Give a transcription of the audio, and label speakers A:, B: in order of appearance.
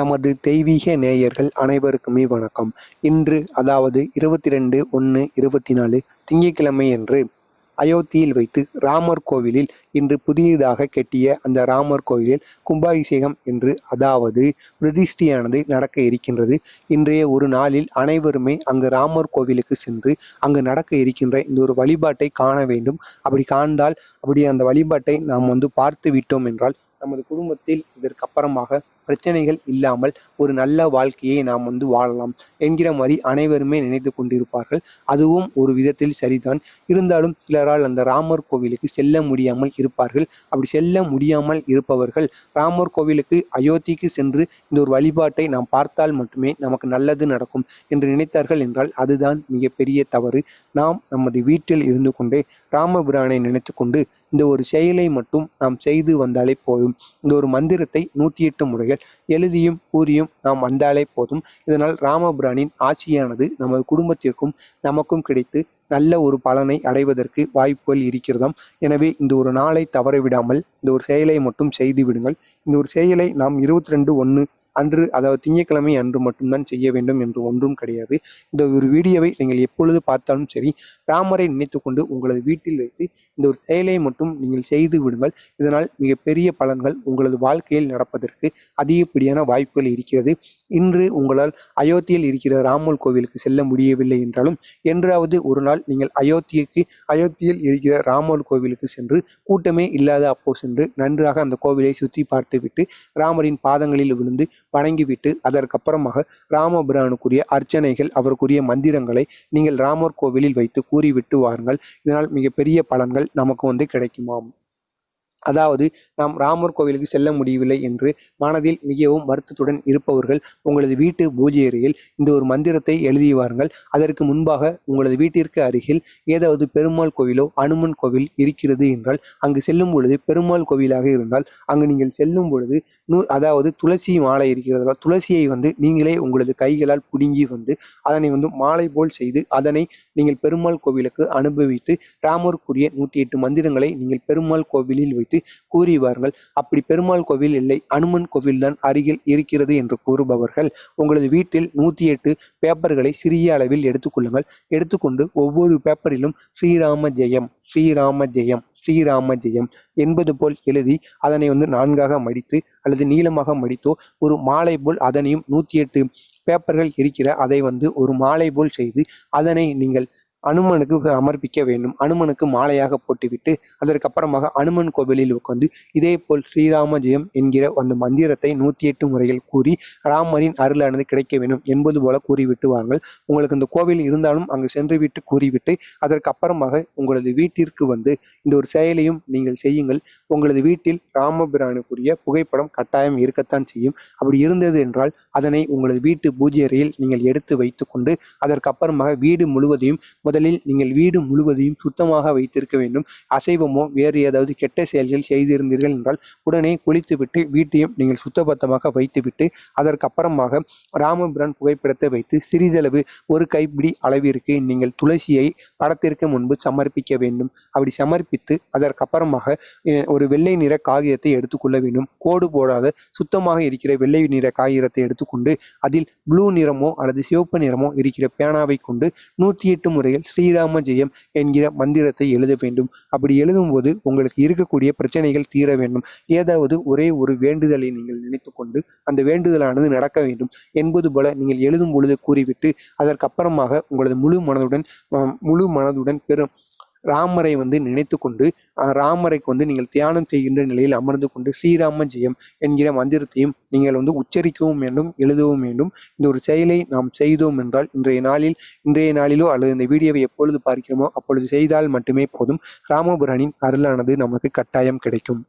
A: நமது தெய்வீக நேயர்கள் அனைவருக்குமே வணக்கம். இன்று அதாவது இருபத்தி ரெண்டு ஒன்று இருபத்தி நாலு திங்கட்கிழமை அன்று அயோத்தியில் வைத்து ராமர் கோவிலில் இன்று புதியதாக கட்டிய அந்த ராமர் கோவிலில் கும்பாபிஷேகம் என்று அதாவது பிரதிஷ்டியானது நடக்க இருக்கின்றது. இன்றைய ஒரு நாளில் அனைவருமே அங்கு ராமர் கோவிலுக்கு சென்று அங்கு நடக்க இருக்கின்ற இந்த ஒரு வழிபாட்டை காண வேண்டும். அப்படி காண்டால் அப்படி அந்த வழிபாட்டை நாம் வந்து பார்த்து விட்டோம் என்றால் நமது குடும்பத்தில் இதற்கு அப்புறமாக பிரச்சனைகள் இல்லாமல் ஒரு நல்ல வாழ்க்கையை நாம் வந்து வாழலாம் என்கிற மாதிரி அனைவருமே நினைத்து கொண்டிருப்பார்கள். அதுவும் ஒரு விதத்தில் சரிதான். இருந்தாலும் சிலரால் அந்த ராமர் கோவிலுக்கு செல்ல முடியாமல் இருப்பார்கள். அப்படி செல்ல முடியாமல் இருப்பவர்கள் ராமர் கோவிலுக்கு அயோத்திக்கு சென்று இந்த ஒரு வழிபாட்டை நாம் பார்த்தால் மட்டுமே நமக்கு நல்லது நடக்கும் என்று நினைத்தார்கள் என்றால் அதுதான் மிகப்பெரிய தவறு. நாம் நமது வீட்டில் இருந்து கொண்டே ராமபிரானை நினைத்து கொண்டு இந்த ஒரு செயலை மட்டும் நாம் செய்து வந்தாலே போதும். இந்த ஒரு மந்திரத்தை நூற்றி எட்டு முறைகள் எழுதியும் கூறியும் நாம் வந்தாலே போதும். இதனால் ராமபுரானின் ஆட்சியானது நமது குடும்பத்திற்கும் நமக்கும் கிடைத்து நல்ல ஒரு பலனை அடைவதற்கு வாய்ப்புகள் இருக்கிறதாம். எனவே இந்த ஒரு நாளை தவறவிடாமல் இந்த ஒரு செயலை மட்டும் செய்து விடுங்கள். இந்த ஒரு செயலை நாம் இருபத்தி ரெண்டு ஒன்று அன்று அதாவது திங்கட்கிழமை அன்று மட்டும்தான் செய்ய வேண்டும் என்று ஒன்றும் கிடையாது. இந்த ஒரு வீடியோவை நீங்கள் எப்பொழுது பார்த்தாலும் சரி ராமரை நினைத்து கொண்டு உங்களது வீட்டில் வைத்து இந்த ஒரு செயலை மட்டும் நீங்கள் செய்து விடுங்கள். இதனால் மிகப்பெரிய பலன்கள் உங்களது வாழ்க்கையில் நடப்பதற்கு அதிகப்படியான வாய்ப்புகள் இருக்கிறது. இன்று உங்களால் அயோத்தியில் இருக்கிற ராமர் கோவிலுக்கு செல்ல முடியவில்லை என்றாலும் என்றாவது ஒரு நாள் நீங்கள் அயோத்திக்கு அயோத்தியில் இருக்கிற ராமர் கோவிலுக்கு சென்று கூட்டமே இல்லாத அப்போ சென்று நன்றாக அந்த கோவிலை சுற்றி பார்த்துவிட்டு ராமரின் பாதங்களில் விழுந்து வணங்கிவிட்டு அதற்கப்புறமாக ராமபிரானுக்குரிய அர்ச்சனைகள் அவருக்குரிய மந்திரங்களை நீங்கள் ராமர் கோவிலில் வைத்து கூறிவிட்டு வாருங்கள். இதனால் மிகப்பெரிய பலன்கள் நமக்கு வந்து கிடைக்குமாம். அதாவது நாம் ராமர் கோவிலுக்கு செல்ல முடியவில்லை என்று மனதில் மிகவும் வருத்தத்துடன் இருப்பவர்கள் உங்களது வீட்டு பூஜை அறையில் இந்த ஒரு மந்திரத்தை எழுதி வாருங்கள். அதற்கு முன்பாக உங்களது வீட்டிற்கு அருகில் ஏதாவது பெருமாள் கோவிலோ அனுமன் கோவில் இருக்கிறது என்றால் அங்கு செல்லும் பொழுது பெருமாள் கோவிலாக இருந்தால் அங்கு நீங்கள் செல்லும் பொழுது நூ அதாவது துளசி மாலை இருக்கிறதா துளசியை வந்து நீங்களே உங்களது கைகளால் பிடுங்கி வந்து அதனை வந்து மாலை போல் செய்து அதனை நீங்கள் பெருமாள் கோவிலுக்கு அனுபவித்து ராமருக்குரிய நூற்றி எட்டு மந்திரங்களை நீங்கள் பெருமாள் கோவிலில் வைத்து கூறி வாருங்கள் அப்படி பெருமாள் கோவில் இல்லை அனுமன் கோவில் தான் அருகில் இருக்கிறது என்று கூறுபவர்கள். உங்களது வீட்டில் நூற்றி எட்டு பேப்பர்களை சிறிய அளவில் எடுத்துக்கொள்ளுங்கள் எடுத்துக்கொண்டு ஒவ்வொரு பேப்பரிலும் ஸ்ரீராம ஜெயம் ஸ்ரீராம ஜெயம் ஸ்ரீராம ஜெயம் என்பது போல் எழுதி அதனை வந்து நான்காக மடித்து அல்லது நீளமாக மடித்தோ ஒரு மாலை போல் அதனையும் நூற்றி எட்டு பேப்பர்கள் இருக்கிற அதை வந்து ஒரு மாலை போல் செய்து அதனை நீங்கள் அனுமனுக்கு சமர்ப்பிக்க வேண்டும். அனுமனுக்கு மாலையாக போட்டுவிட்டு அதற்கப்புறமாக அனுமன் கோவிலில் உட்காந்து இதே போல் ஸ்ரீராம ஜெயம் என்கிற அந்த மந்திரத்தை நூற்றி எட்டு முறையில் கூறி ராமரின் அருளானது கிடைக்க வேண்டும் என்பது போல கூறிவிட்டு வாருங்கள். உங்களுக்கு இந்த கோவில் இருந்தாலும் அங்கு சென்று விட்டு கூறிவிட்டு அதற்கப்புறமாக உங்களது வீட்டிற்கு வந்து இந்த ஒரு செயலையும் நீங்கள் செய்யுங்கள். உங்களது வீட்டில் ராமபிரானுக்குரிய புகைப்படம் கட்டாயம் இருக்கத்தான் செய்யும். அப்படி இருந்தது என்றால் அதனை உங்களது வீட்டு பூஜை அறையில் நீங்கள் எடுத்து வைத்துக்கொண்டு அதற்கப்புறமாக வீடு முழுவதையும் முதலில் நீங்கள் வீடு முழுவதையும் சுத்தமாக வைத்திருக்க வேண்டும். அசைவமோ வேறு ஏதாவது கெட்ட செயல்கள் செய்திருந்தீர்கள் என்றால் உடனே குளித்துவிட்டு வீட்டையும் நீங்கள் சுத்தபத்தமாக வைத்துவிட்டு அதற்கப்புறமாக ராமபிரான் புகைப்படத்தை வைத்து சிறிதளவு ஒரு கைப்பிடி அளவிற்கு நீங்கள் துளசியை படத்திற்கு முன்பு சமர்ப்பிக்க வேண்டும். அப்படி சமர்ப்பித்து அதற்கப்புறமாக ஒரு வெள்ளை நிற காகிதத்தை எடுத்துக்கொள்ள வேண்டும். கோடு போடாத சுத்தமாக இருக்கிற வெள்ளை நிற காகிதத்தை எடுத்துக்கொண்டு அதில் ப்ளூ நிறமோ அல்லது சிவப்பு நிறமோ இருக்கிற பேனாவை கொண்டு நூற்றி எட்டு முறையில் ஸ்ரீராம ஜெயம் என்கிற மந்திரத்தை எழுத வேண்டும். அப்படி எழுதும்போது உங்களுக்கு இருக்கக்கூடிய பிரச்சனைகள் தீர வேண்டும். ஏதாவது ஒரே ஒரு வேண்டுதலை நீங்கள் நினைத்துக்கொண்டு அந்த வேண்டுதலானது நடக்க வேண்டும் என்பது போல நீங்கள் எழுதும் பொழுது கூறிவிட்டு அதற்கப்புறமாக உங்களது முழு மனதுடன் முழு மனதுடன் பெரும் ராமரை வந்து நினைத்து கொண்டு ராமரைக்கு வந்து நீங்கள் தியானம் செய்கின்ற நிலையில் அமர்ந்து கொண்டு ஸ்ரீராம ஜெயம் என்கிற மந்திரத்தையும் நீங்கள் வந்து உச்சரிக்கவும் வேண்டும் எழுதவும் வேண்டும். இந்த ஒரு செயலை நாம் செய்தோம் என்றால் இன்றைய நாளில் இன்றைய நாளிலோ அல்லது இந்த வீடியோவை எப்பொழுது பார்க்கிறோமோ அப்பொழுது செய்தால் மட்டுமே போதும். ராமபுரானின் அருளானது நமக்கு கட்டாயம் கிடைக்கும்.